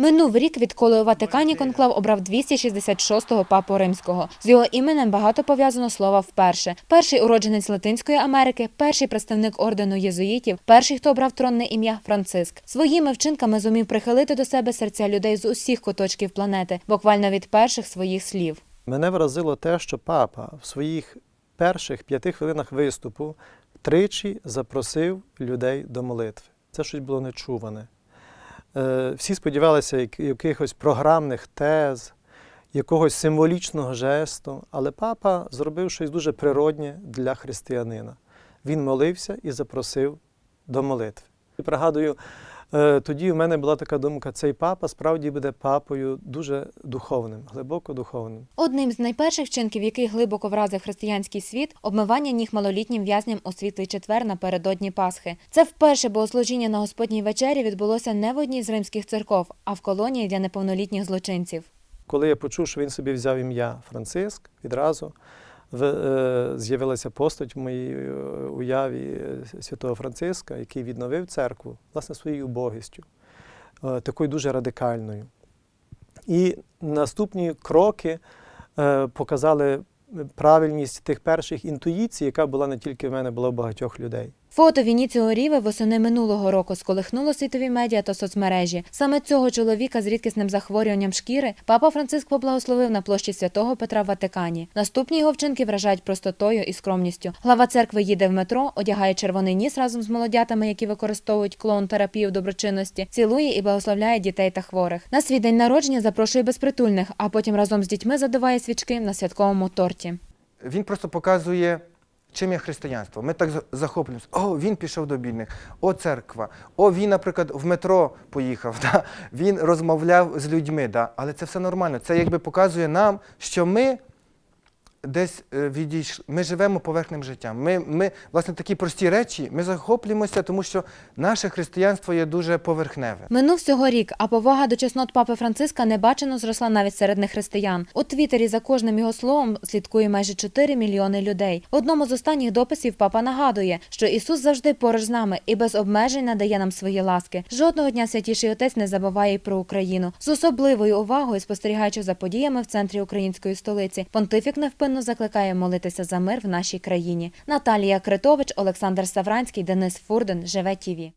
Минув рік, відколи у Ватикані конклав обрав 266-го папу римського. З його іменем багато пов'язано слова вперше. Перший уродженець Латинської Америки, перший представник ордену єзуїтів, перший, хто обрав тронне ім'я Франциск. Своїми вчинками зумів прихилити до себе серця людей з усіх куточків планети, буквально від перших своїх слів. Мене вразило те, що папа в своїх перших п'яти хвилинах виступу тричі запросив людей до молитви. Це щось було нечуване. Е, Всі сподівалися якихось програмних тез, якогось символічного жесту, але папа зробив щось дуже природнє для християнина. Він молився і запросив до молитви. Пригадую, тоді в мене була така думка: цей папа справді буде папою дуже духовним, глибоко духовним. Одним з найперших вчинків, який глибоко вразив християнський світ, обмивання ніг малолітнім в'язням у світлий четвер напередодні Пасхи. Це вперше богослужіння на Господній вечері відбулося не в одній з римських церков, а в колонії для неповнолітніх злочинців. Коли я почув, що він собі взяв ім'я Франциск, відразу е, з'явилася постать в моїй е, уяві е, святого Франциска, який відновив церкву власне своєю убогістю, е, такою дуже радикальною. І наступні кроки е, показали правильність тих перших інтуїцій, яка була не тільки в мене, була в багатьох людей. Фото Вініціо Ріве восени минулого року сколихнуло світові медіа та соцмережі. Саме цього чоловіка з рідкісним захворюванням шкіри папа Франциск поблагословив на площі святого Петра в Ватикані. Наступні його вчинки вражають простотою і скромністю. Глава церкви їде в метро, одягає червоний ніс разом з молодятами, які використовують клоун-терапію доброчинності, цілує і благословляє дітей та хворих. На свій день народження запрошує безпритульних, а потім разом з дітьми задуває свічки на святковому торті. Він просто показує, чим є християнство. Ми так за- захоплюємося. О, він пішов до бідних, о, церква, о, він, наприклад, в метро поїхав, да? він розмовляв з людьми. Да? Але це все нормально. Це якби показує нам, що ми десь е, відійшли, ми живемо поверхним життям. Ми, ми, власне, такі прості речі, ми захоплюємося, тому що наше християнство є дуже поверхневе. Минув всього рік, а повага до чеснот папи Франциска небачено зросла навіть серед нехристиян. У Твіттері за кожним його словом слідкує майже 4 мільйони людей. В одному з останніх дописів папа нагадує, що Ісус завжди поруч з нами і без обмежень надає нам свої ласки. Жодного дня святіший отець не забуває й про Україну. З особливою увагою, спостерігаючи за подіями в центрі української столиці, понтифік невпинно закликає молитися за мир в нашій країні. Наталія Критович, Олександр Савранський, Денис Фурден, Живе ТІВІ.